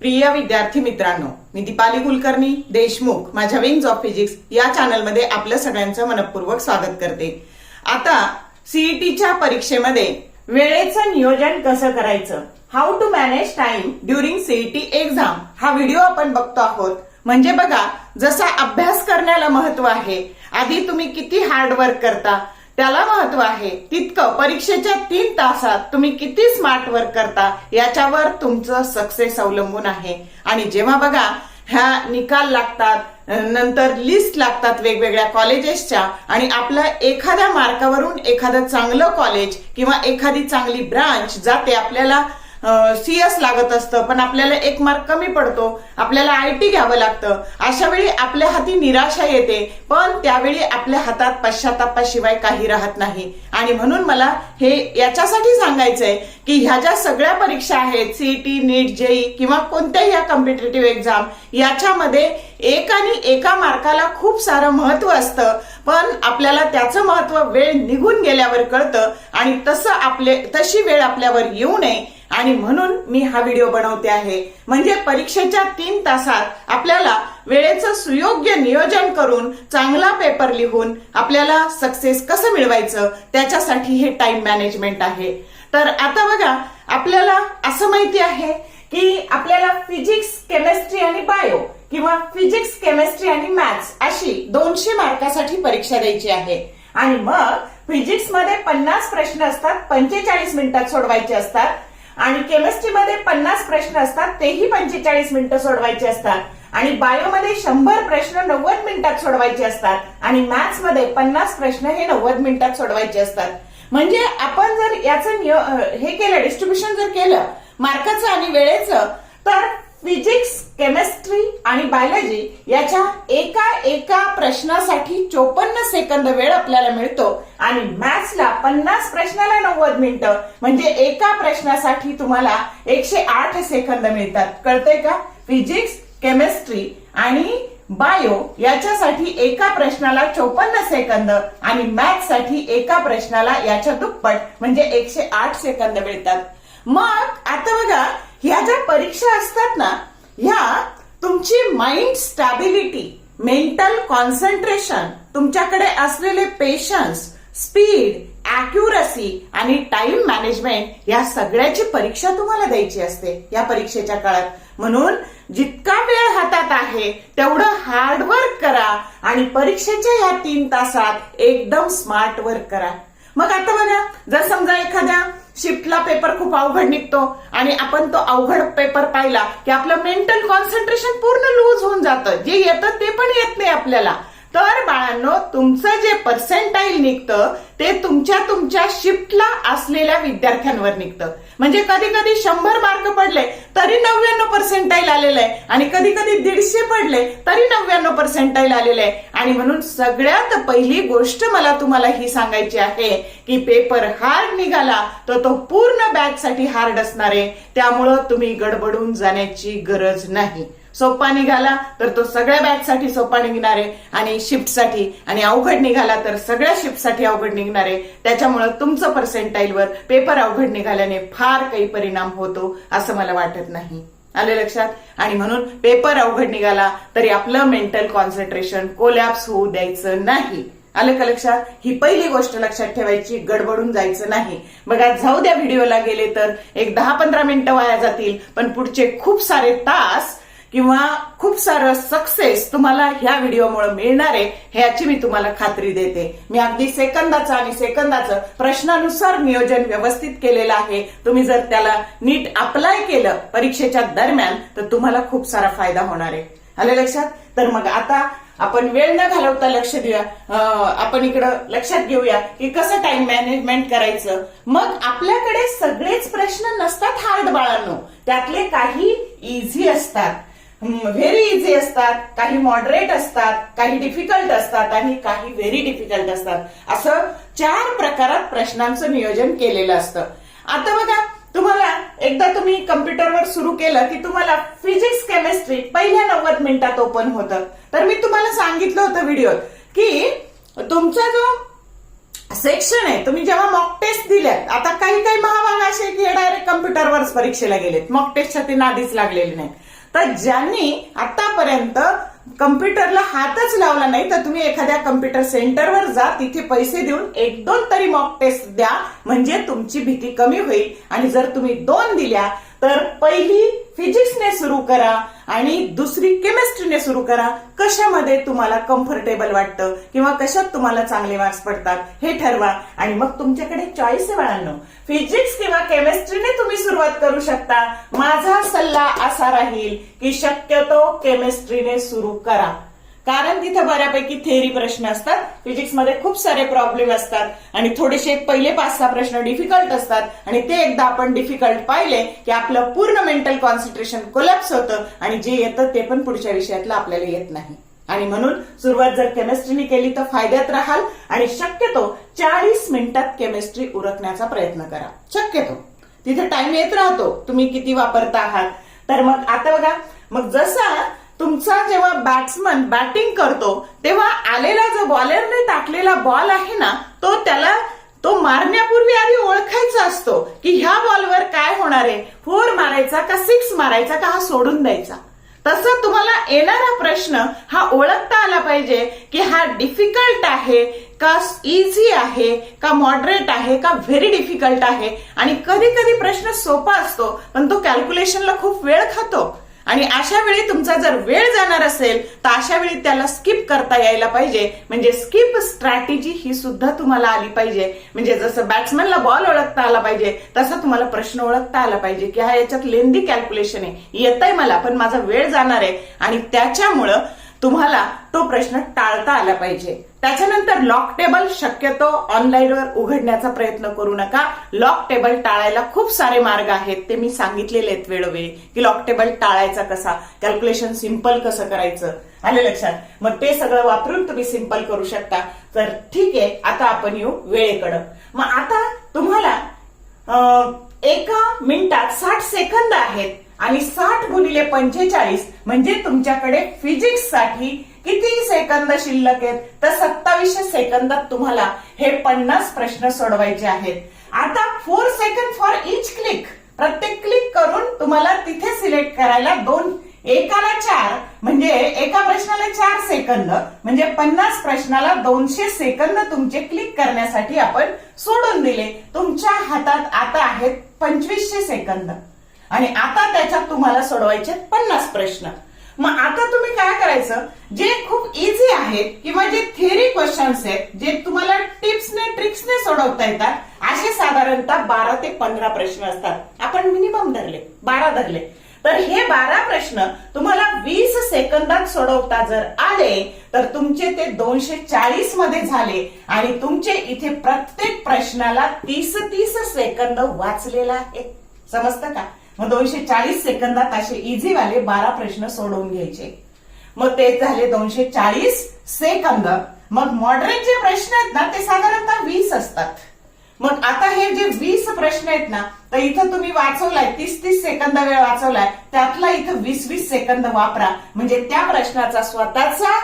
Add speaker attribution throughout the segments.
Speaker 1: प्रिय विद्यार्थी मित्रांनो मी दीपाली कुलकर्णी देशमुख माझ्या विंग्स ऑफ फिजिक्स या चॅनलमध्ये आपलं सगळ्यांचं मनपूर्वक स्वागत करते. आता सीईटीच्या परीक्षेमध्ये वेळेचं नियोजन कसं करायचं? How to manage time during CET exam हा व्हिडिओ आपण बघतो आहोत. म्हणजे बघा जसा अभ्यास करण्याला महत्त्व आहे आधी तुम्ही किती हार्डवर्क करता त्याला महत्त्व आहे. तितकं परीक्षेच्या तीन तासात तुम्ही किती स्मार्ट वर्क करता याच्यावर तुमचं सक्सेस अवलंबून आहे. आणि जेव्हा बघा ह्या निकाल लागतात नंतर लिस्ट लागतात वेगवेगळ्या कॉलेजेसच्या आणि आपल्या एखाद्या मार्कावरून एखादं चांगलं कॉलेज किंवा एखादी चांगली ब्रांच जाते आपल्याला सीएस लागत असतं पण आपल्याला एक मार्क कमी पडतो. आपल्याला आय टी घ्यावं लागतं. अशा वेळी आपल्या हाती निराशा येते पण त्यावेळी आपल्या हातात पश्चातापाशिवाय काही राहत नाही. आणि म्हणून मला हे याच्यासाठी सांगायचंय की ह्या ज्या सगळ्या परीक्षा आहेत सीईटी नीट जेई किंवा कोणत्याही या कॉम्पिटेटिव्ह एक्झाम याच्यामध्ये एक आणि एका मार्काला खूप सारं महत्त्व असतं. पण आपल्याला त्याचं महत्त्व वेळ निघून गेल्यावर कळतं आणि तसं आपले तशी वेळ आपल्यावर येऊ नये. आणि म्हणून मी हा व्हिडिओ बनवते आहे. म्हणजे परीक्षेच्या तीन तासात आपल्याला वेळेचं सुयोग्य नियोजन करून चांगला पेपर लिहून आपल्याला सक्सेस कसं मिळवायचं त्याच्यासाठी हे टाइम मॅनेजमेंट आहे. तर आता बघा आपल्याला असं माहिती आहे की आपल्याला फिजिक्स केमिस्ट्री आणि बायो किंवा फिजिक्स केमिस्ट्री आणि मॅथ्स अशी दोनशे मार्कासाठी परीक्षा द्यायची आहे. आणि मग फिजिक्समध्ये पन्नास प्रश्न असतात पंचेचाळीस मिनिटात सोडवायचे असतात. आणि केमिस्ट्रीमध्ये पन्नास प्रश्न असतात तेही पंचेचाळीस मिनिटं सोडवायचे असतात. आणि बायोमध्ये शंभर प्रश्न नव्वद मिनिटात सोडवायचे असतात. आणि मॅथ्समध्ये पन्नास प्रश्न हे नव्वद मिनिटात सोडवायचे असतात. म्हणजे आपण जर याचं हे केलं डिस्ट्रीब्युशन जर केलं मार्काचं आणि वेळेचं तर फिजिक्स केमिस्ट्री आणि बायोलॉजी याच्या एका एका प्रश्नासाठी चोपन्न सेकंद वेळ आपल्याला मिळतो. आणि मॅथ्सला पन्नास प्रश्नाला नव्वद मिनिटं. म्हणजे एका प्रश्नासाठी तुम्हाला एकशे आठ सेकंद मिळतात. कळतंय का? फिजिक्स केमिस्ट्री आणि बायो याच्यासाठी एका प्रश्नाला चोपन्न सेकंद आणि मॅथ्ससाठी एका प्रश्नाला याच्या दुप्पट. म्हणजे एकशे आठ सेकंद मिळतात. मग आता बघा ह्या ज्या परीक्षा असतात ना ह्या तुमची माइंड स्टॅबिलिटी मेंटल कॉन्सन्ट्रेशन तुमच्याकडे असलेले पेशन्स स्पीड अॅक्युरसी आणि टाइम मॅनेजमेंट या सगळ्याची परीक्षा तुम्हाला द्यायची असते या परीक्षेच्या काळात. म्हणून जितका वेळ हातात आहे तेवढं हार्डवर्क करा आणि परीक्षेच्या या तीन तासात एकदम स्मार्ट वर्क करा. मग आता बघा जर समजा एखाद्या शिफ्टला पेपर खूप अवघड निघतो आणि आपण तो अवघड पेपर पाहिला की आपलं मेंटल कॉन्सन्ट्रेशन पूर्ण लूज होऊन जातं. जे येतं ते पण येत नाही आपल्याला. तर बाळांनो तुमचं जे पर्सेंटाईल निघतं ते तुमच्या तुमच्या शिफ्टला असलेल्या विद्यार्थ्यांवर निघतं. म्हणजे कधी कधी शंभर मार्क पडले पर्सेंटाईल आलेलं आहे. आणि कधी कधी दीडशे पडले तरी नव्याण्णव पर्सेंटाईल आलेलं आहे. आणि म्हणून सगळ्यात पहिली गोष्ट मला तुम्हाला ही सांगायची आहे की पेपर हार्ड निघाला तर तो पूर्ण बॅच साठी हार्ड असणार आहे. त्यामुळं तुम्ही गडबडून जाण्याची गरज नाही. सोपा निघाला तर तो सगळ्या बॅचसाठी सोपा निघणार आहे. आणि शिफ्टसाठी आणि अवघड निघाला तर सगळ्या शिफ्टसाठी अवघड निघणार आहे. त्याच्यामुळं तुमचं पर्सेंटाईलवर पेपर अवघड निघाल्याने फार काही परिणाम होतो असं मला वाटत नाही. आले लक्षात? आणि म्हणून पेपर अवघड निघाला तरी आपलं मेंटल कॉन्सन्ट्रेशन कोलॅप्स होऊ द्यायचं नाही. आलं का लक्षात? ही पहिली गोष्ट लक्षात ठेवायची गडबडून जायचं नाही. बघा जाऊ द्या व्हिडिओला गेले तर एक दहा पंधरा मिनिटं वाया जातील पण पुढचे खूप सारे तास किंवा खूप सारं सक्सेस तुम्हाला ह्या व्हिडिओमुळे मिळणार आहे ह्याची मी तुम्हाला खात्री देते. मी अगदी सेकंदाचं आणि सेकंदाचं प्रश्नानुसार नियोजन व्यवस्थित केलेलं आहे. तुम्ही जर त्याला नीट अप्लाय केलं परीक्षेच्या दरम्यान तर तुम्हाला खूप सारा फायदा होणार आहे. आलं लक्षात? तर मग आता आपण वेळ न घालवता लक्ष देऊया. आपण इकडं लक्षात घेऊया की कसं टाइम मॅनेजमेंट करायचं. मग आपल्याकडे सगळेच प्रश्न नसतात हार्ड बाळांनो. त्यातले काही इझी असतात. व्हेरी इझी असतात काही मॉडरेट असतात काही डिफिकल्ट असतात आणि काही व्हेरी डिफिकल्ट असतात. असं चार प्रकारात प्रश्नांचं नियोजन केलेलं असतं. आता बघा तुम्हाला एकदा तुम्ही कम्प्युटरवर सुरू केलं की तुम्हाला फिजिक्स केमिस्ट्री पहिल्या नव्वद मिनिटात ओपन होतं. तर मी तुम्हाला सांगितलं होतं व्हिडिओत की तुमचा जो सेक्शन आहे तुम्ही जेव्हा मॉक टेस्ट दिल्यात आता काही काही महाभाग असे आहेत की डायरेक्ट कम्प्युटरवरच परीक्षेला गेलेत. मॉक टेस्टच्या ते नादीच लागलेले नाही तर ज्यांनी आतापर्यंत कम्प्युटरला हातच लावला नाही तर तुम्ही एखाद्या कम्प्युटर सेंटरवर जा तिथे पैसे देऊन एक दोन तरी मॉक टेस्ट द्या म्हणजे तुमची भीती कमी होईल. आणि जर तुम्ही दोन दिल्या तर पहिली फिजिक्सने सुरू करा आणि दुसरी केमिस्ट्रीने सुरू करा. कशामध्ये तुम्हाला कम्फर्टेबल वाटतं किंवा कशात तुम्हाला चांगले मार्क्स पडतात हे ठरवा. आणि मग तुमच्याकडे चॉईस आहे बाळांनो. फिजिक्स किंवा केमिस्ट्रीने तुम्ही सुरुवात करू शकता. माझा सल्ला असा राहील की शक्यतो केमिस्ट्रीने सुरू करा. कारण तिथे बऱ्यापैकी थेअरी प्रश्न असतात फिजिक्समध्ये खूप सारे प्रॉब्लेम असतात आणि थोडेसे पहिले पाच सहा प्रश्न डिफिकल्ट असतात आणि ते एकदा आपण डिफिकल्ट पाहिले की आपलं पूर्ण मेंटल कॉन्सन्ट्रेशन कोलॅप्स होतं आणि जे येतं ते पण पुढच्या विषयातलं आपल्याला येत नाही. आणि म्हणून सुरुवात जर केमिस्ट्रीने केली तर फायद्यात राहाल आणि शक्यतो चाळीस मिनिटात केमिस्ट्री उरकण्याचा प्रयत्न करा. शक्यतो. तिथे टाइम येत राहतो. तुम्ही किती वापरता आहात. तर मग आता बघा. मग जसा तुमचा जेव्हा बॅट्समन बॅटिंग करतो तेव्हा आलेला जो बॉलरने टाकलेला बॉल आहे ना तो त्याला तो मारण्यापूर्वी आधी ओळखायचा असतो की ह्या बॉलवर काय होणार आहे. फोर मारायचा का सिक्स मारायचा का हा सोडून द्यायचा. तसं तुम्हाला येणारा प्रश्न हा ओळखता आला पाहिजे की हा डिफिकल्ट आहे का इझी आहे का मॉडरेट आहे का व्हेरी डिफिकल्ट आहे. आणि कधी कधी प्रश्न सोपा असतो पण तो कॅल्क्युलेशनला खूप वेळ खातो. आणि अशा वेळी तुमचा जर वेळ जाणार असेल तर अशा वेळी त्याला स्किप करता यायला पाहिजे. म्हणजे स्किप स्ट्रॅटेजी ही सुद्धा तुम्हाला आली पाहिजे. म्हणजे जसं बॅट्समॅनला बॉल ओळखता आला पाहिजे तसं तुम्हाला प्रश्न ओळखता आला पाहिजे की हा याच्यात लेंदी कॅल्क्युलेशन आहे. येत आहे मला पण माझा वेळ जाणार आहे. आणि त्याच्यामुळं तुम्हाला तो प्रश्न टाळता आला पाहिजे. त्याच्यानंतर लॉक टेबल शक्यतो ऑनलाईनवर उघडण्याचा प्रयत्न करू नका. लॉक टेबल टाळायला खूप सारे मार्ग आहेत ते मी सांगितलेले आहेत वेळोवेळी की लॉक टेबल टाळायचा कसा कॅल्क्युलेशन सिंपल कसं करायचं आले लक्षात? मग ते सगळं वापरून तुम्ही सिंपल करू शकता. तर ठीक आहे आता आपण येऊ वेळेकडं. मग आता तुम्हाला एका मिनिटात साठ सेकंद आहेत. आणि साठ गुणिले पंचेचाळीस म्हणजे तुमच्याकडे फिजिक्ससाठी किती सेकंद शिल्लक आहेत? तर सत्तावीसशे सेकंदात तुम्हाला हे पन्नास प्रश्न सोडवायचे आहेत. आता four second for each click प्रत्येक क्लिक करून तुम्हाला तिथे सिलेक्ट करायला दोन. एकाला चार म्हणजे एका प्रश्नाला चार सेकंद म्हणजे पन्नास प्रश्नाला दोनशे सेकंद तुमचे क्लिक करण्यासाठी आपण सोडून दिले. तुमच्या हातात आता आहेत पंचवीसशे सेकंद. आणि आता त्याच्यात तुम्हाला सोडवायचे पन्नास प्रश्न. मग आता तुम्ही काय करायचं? जे खूप इझी आहेत किंवा जे थेरी क्वेश्चन्स आहेत जे तुम्हाला टिप्सने ट्रिक्सने सोडवता येतात असे साधारणतः बारा ते पंधरा प्रश्न असतात. आपण मिनिमम धरले बारा धरले. तर हे बारा प्रश्न तुम्हाला वीस सेकंदात सोडवता जर आले तर तुमचे ते दोनशे चाळीसमध्ये झाले आणि तुमचे इथे प्रत्येक प्रश्नाला तीस तीस सेकंद वाचलेला आहे. समजतं का? मग दोनशे चाळीस सेकंदात असे इझी वाले बारा प्रश्न सोडवून घ्यायचे. मग ते झाले दोनशे चाळीस सेकंद. मग मॉडरेट जे प्रश्न आहेत ना ते साधारणतः वीस असतात. मग आता हे जे वीस प्रश्न आहेत ना तर इथं तुम्ही वाचवलाय तीस तीस सेकंद वेळ वाचवलाय त्यातला इथं वीस वीस सेकंद वापरा. म्हणजे त्या प्रश्नाचा स्वतःचा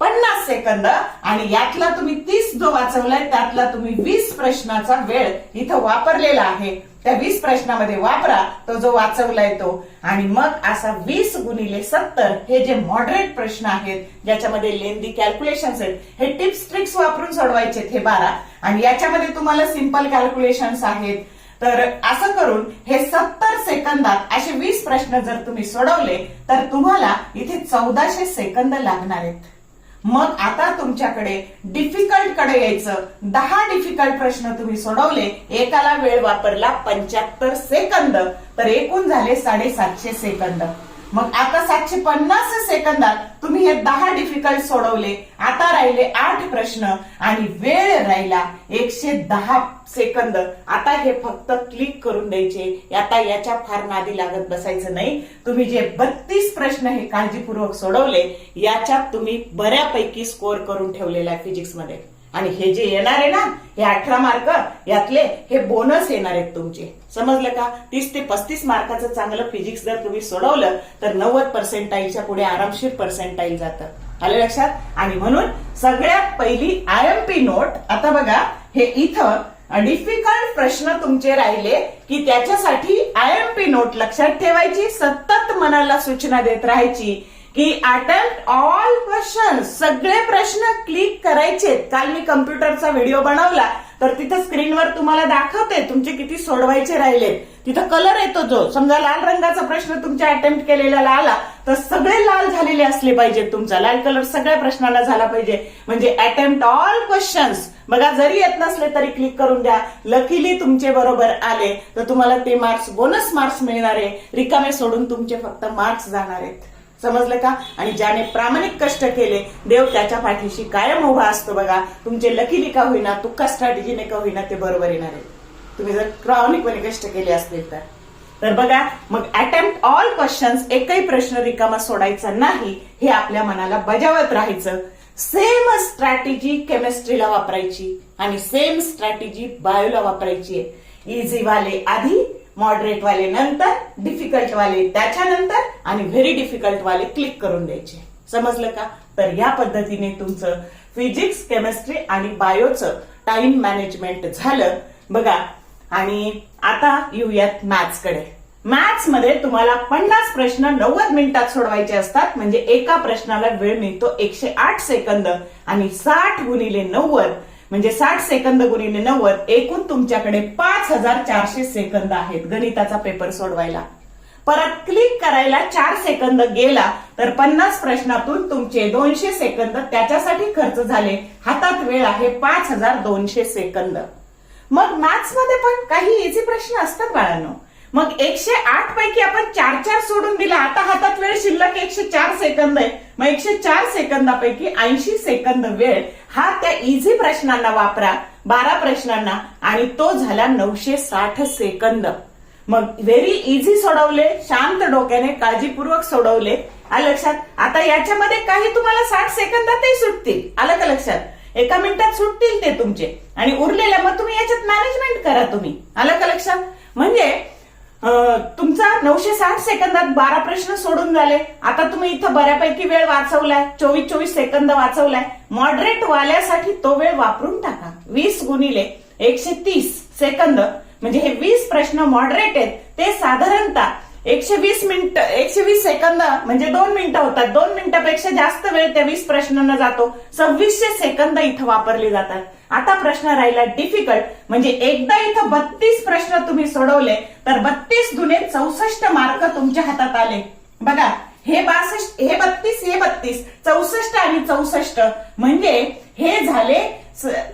Speaker 1: पन्नास सेकंद आणि यातला तुम्ही तीस जो वाचवलाय त्यातला तुम्ही वीस प्रश्नाचा वेळ इथं वापरलेला आहे. त्या वीस प्रश्नामध्ये वापरा तो जो वाचवलाय तो. आणि मग असा वीस गुणिले सत्तर हे जे मॉडरेट प्रश्न आहेत ज्याच्यामध्ये लेंदी कॅल्क्युलेशन्स आहेत हे टिप्स ट्रिक्स वापरून सोडवायचे हे बारा. आणि याच्यामध्ये तुम्हाला सिंपल कॅल्क्युलेशन्स आहेत. तर असं करून हे सत्तर सेकंदात असे वीस प्रश्न जर तुम्ही सोडवले तर तुम्हाला इथे चौदाशे सेकंद लागणार आहेत. मग आता तुमच्याकडे डिफिकल्टकडे यायचं. दहा डिफिकल्ट प्रश्न तुम्ही सोडवले. एकाला वेळ वापरला पंच्याहत्तर सेकंद. तर एकूण झाले साडेसातशे सेकंद. मग आता सातशे पन्नास सेकंदात तुम्ही हे दहा डिफिकल्ट सोडवले. आता राहिले आठ प्रश्न आणि वेळ राहिला एकशे दहा सेकंद. आता हे फक्त क्लिक करून द्यायचे. आता याच्या फार नादी लागत बसायचं नाही. तुम्ही जे बत्तीस प्रश्न हे काळजीपूर्वक सोडवले याच्यात तुम्ही बऱ्यापैकी स्कोअर करून ठेवलेला आहे फिजिक्समध्ये आणि हे जे येणार आहे ना हे अठरा मार्क यातले हे बोनस येणार आहेत तुमचे. समजलं का? तीस ते पस्तीस मार्काचं चांगलं फिजिक्स जर तुम्ही सोडवलं तर नव्वद पर्सेंटाईलच्या पुढे आरामशीर पर्सेंटाईल जातं. आलं लक्षात? आणि म्हणून सगळ्यात पहिली आय एम पी नोट आता बघा हे इथं डिफिकल्ट प्रश्न तुमचे राहिले की त्याच्यासाठी आय एम पी नोट लक्षात ठेवायची सतत मनाला सूचना देत राहायची. की अटेम्प्ट ऑल क्वेश्चन सगळे प्रश्न क्लिक करायचे. काल मी कम्प्युटरचा व्हिडिओ बनवला. तर तिथं स्क्रीनवर तुम्हाला दाखवते. तुमचे किती सोडवायचे राहिले. तिथं कलर येतो जो. समजा लाल रंगाचा प्रश्न तुमच्या अटेम्प्ट केलेला आला तर सगळे लाल झालेले असले पाहिजेत तुमचा. लाल कलर सगळ्या प्रश्नाला झाला पाहिजे. म्हणजे अटेम्प्ट ऑल क्वेश्चन्स बघा जरी येत नसले तरी क्लिक करून द्या. लकीली तुमचे बरोबर आले. तर तुम्हाला ते मार्क्स बोनस मार्क्स मिळणार आहे. रिकामे सोडून तुमचे फक्त मार्क्स जाणार आहेत. समजलं का? आणि ज्याने प्रामाणिक कष्ट केले देव त्याच्या पाठीशी कायम उभा असतो बघा. तुमचे लकीली का होईना तुक्का स्ट्रॅटेजीने का होईना ते बरोबर येणार आहे. तुम्ही जर प्रामाणिकपणे कष्ट केले असतील तर. तर बघा मग अटेम्प्ट ऑल क्वेश्चन्स एकही प्रश्न रिकामा सोडायचा नाही हे आपल्या मनाला बजावत राहायचं. सेम स्ट्रॅटेजी केमिस्ट्रीला वापरायची आणि सेम स्ट्रॅटेजी बायोला वापरायची आहे. इझी वाले आधी मॉडरेट वाले नंतर डिफिकल्ट वाले त्याच्यानंतर आणि व्हेरी डिफिकल्ट वाले क्लिक करून द्यायचे. समजलं का? तर या पद्धतीने तुमचं फिजिक्स केमिस्ट्री आणि बायोचं टाइम मॅनेजमेंट झालं. बघा आणि आता येऊयात मॅथ्सकडे. मॅथ्समध्ये तुम्हाला पन्नास प्रश्न नव्वद मिनिटात सोडवायचे असतात. म्हणजे एका प्रश्नाला वेळ मिळतो एकशे आठ सेकंद आणि साठ गुणिले नव्वद. म्हणजे साठ सेकंद गुणिले नव्वद एकूण तुमच्याकडे पाच हजार चारशे सेकंद आहेत. गणिताचा पेपर सोडवायला. परत क्लिक करायला चार सेकंद गेला तर पन्नास प्रश्नातून तुमचे दोनशे सेकंद त्याच्यासाठी खर्च झाले. हातात वेळ आहे पाच हजार दोनशे सेकंद. मग मॅथ्समध्ये पण काही इझी प्रश्न असतात बाळांनो. मग एकशे आठ पैकी आपण चार चार सोडून दिला. आता हातात वेळ शिल्लक एकशे चार सेकंद आहे. मग एकशे चार सेकंदापैकी ऐंशी सेकंद वेळ हा त्या इझी प्रश्नांना वापरा बारा प्रश्नांना आणि तो झाला नऊशे साठ सेकंद. मग व्हेरी इझी सोडवले शांत डोक्याने काळजीपूर्वक सोडवले. आलं लक्षात? आता याच्यामध्ये काही तुम्हाला साठ सेकंदातही सुटतील. आलं का लक्षात? एका मिनिटात सुटतील ते तुमचे. आणि उरलेल्या मग तुम्ही याच्यात मॅनेजमेंट करा तुम्ही. आलं का लक्षात? म्हणजे तुमचा नऊशे साठ सेकंदात बारा प्रश्न सोडून झाले. आता तुम्ही इथं बऱ्यापैकी वेळ वाचवलाय. चोवीस चोवीस सेकंद वाचवलाय. मॉडरेट वाल्यासाठी तो वेळ वापरून टाका. वीस गुणिले एकशे तीस सेकंद. म्हणजे हे वीस प्रश्न मॉडरेट आहेत. ते साधारणतः एकशे वीस मिनिट एकशे वीस सेकंद म्हणजे दोन मिनिटं होतात. दोन मिनिटापेक्षा जास्त वेळ त्या वीस प्रश्नांना जातो. सव्वीसशे सेकंद इथं वापरली जातात. आता प्रश्न राहिला डिफिकल्ट म्हणजे एकदा इथं बत्तीस प्रश्न तुम्ही सोडवले तर बत्तीस दुने चौसष्ट मार्क तुमच्या हातात आले. बघा हे बासष्ट हे बत्तीस हे बत्तीस चौसष्ट आणि चौसष्ट. म्हणजे हे झाले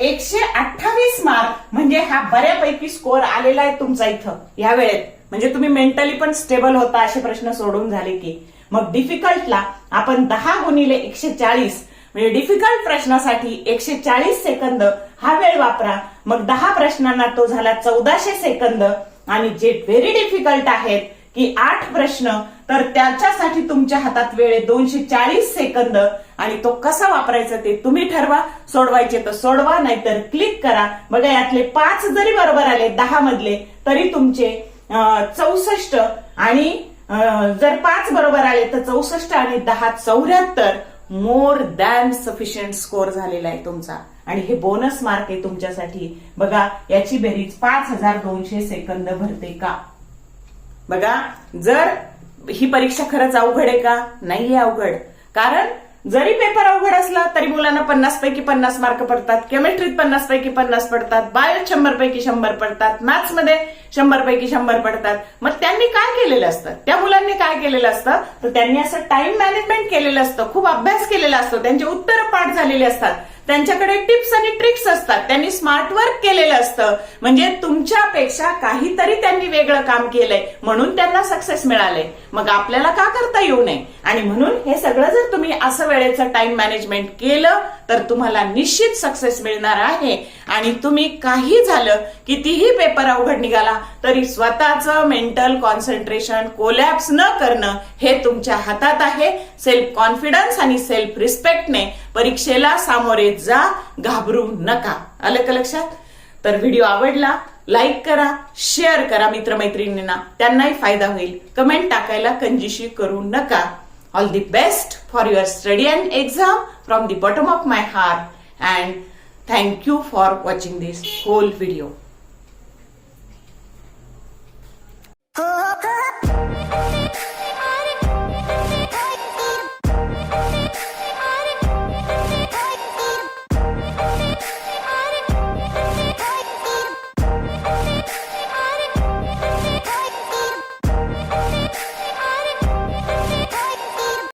Speaker 1: एकशे अठ्ठावीस मार्क. म्हणजे हा बऱ्यापैकी स्कोर आलेला आहे तुमचा इथं या वेळेत म्हणजे तुम्ही मेंटली पण स्टेबल होता असे प्रश्न सोडून झाले की. मग डिफिकल्टला आपण दहा गुणिले एकशे चाळीस म्हणजे डिफिकल्ट प्रश्नासाठी एकशे चाळीस सेकंद हा वेळ वापरा. मग दहा प्रश्नांना तो झाला चौदाशे सेकंद. आणि जे व्हेरी डिफिकल्ट आहेत की आठ प्रश्न तर त्याच्यासाठी तुमच्या हातात वेळ आहे दोनशे चाळीस सेकंद. आणि तो कसा वापरायचा ते तुम्ही ठरवा. सोडवायचे तर सोडवा नाहीतर क्लिक करा. बघा यातले पाच जरी बरोबर आले दहा मधले तरी तुमचे चौसष्ट आणि जर पाच बरोबर आले तर चौसष्ट आणि दहा चौऱ्याहत्तर. मोर दॅन सफिशियंट स्कोर झालेला आहे तुमचा. आणि हे बोनस मार्क आहे तुमच्यासाठी. बघा याची बेरीज पाच हजार दोनशे सेकंद भरते का? बघा जर ही परीक्षा खरंच अवघड आहे का? नाहीये अवघड. कारण जरी पेपर अवघड असला तरी मुलांना पन्नास पैकी पन्नास मार्क पडतात. केमिस्ट्रीत पन्नास पैकी पन्नास पडतात. बायो शंभर पैकी शंभर पडतात. मॅथ्समध्ये शंभर पैकी शंभर पडतात. मग त्यांनी काय केलेलं असतं? त्या मुलांनी काय केलेलं असतं? तर त्यांनी असं टाइम मॅनेजमेंट केलेलं असतं. खूप अभ्यास केलेला असतो. त्यांची उत्तरं पाठ झालेले असतात. त्यांच्याकडे टिप्स आणि ट्रिक्स असतात. त्यांनी स्मार्ट वर्क केलेलं असतं. म्हणजे तुमच्यापेक्षा काहीतरी त्यांनी वेगळं काम केलंय. म्हणून त्यांना सक्सेस मिळाले मग आपल्याला का करता येऊ नये? आणि म्हणून हे सगळं जर तुम्ही असं वेळेचं टाइम मॅनेजमेंट केलं तर तुम्हाला निश्चित सक्सेस मिळणार आहे. आणि तुम्ही काही झालं कितीही पेपर अवघड निघाला तरी स्वतःचं मेंटल कॉन्सन्ट्रेशन कोलॅप्स न करणं हे तुमच्या हातात आहे. सेल्फ कॉन्फिडन्स आणि सेल्फ रिस्पेक्टने परीक्षेला सामोरे जा घाबरू नका. आलं का लक्षात? तर व्हिडिओ आवडला लाईक करा शेअर करा मित्रमैत्रिणींना. त्यांनाही फायदा होईल. कमेंट टाकायला कंजिशी करू नका. All the best for your study and exam from the bottom of my heart and thank you for watching this whole video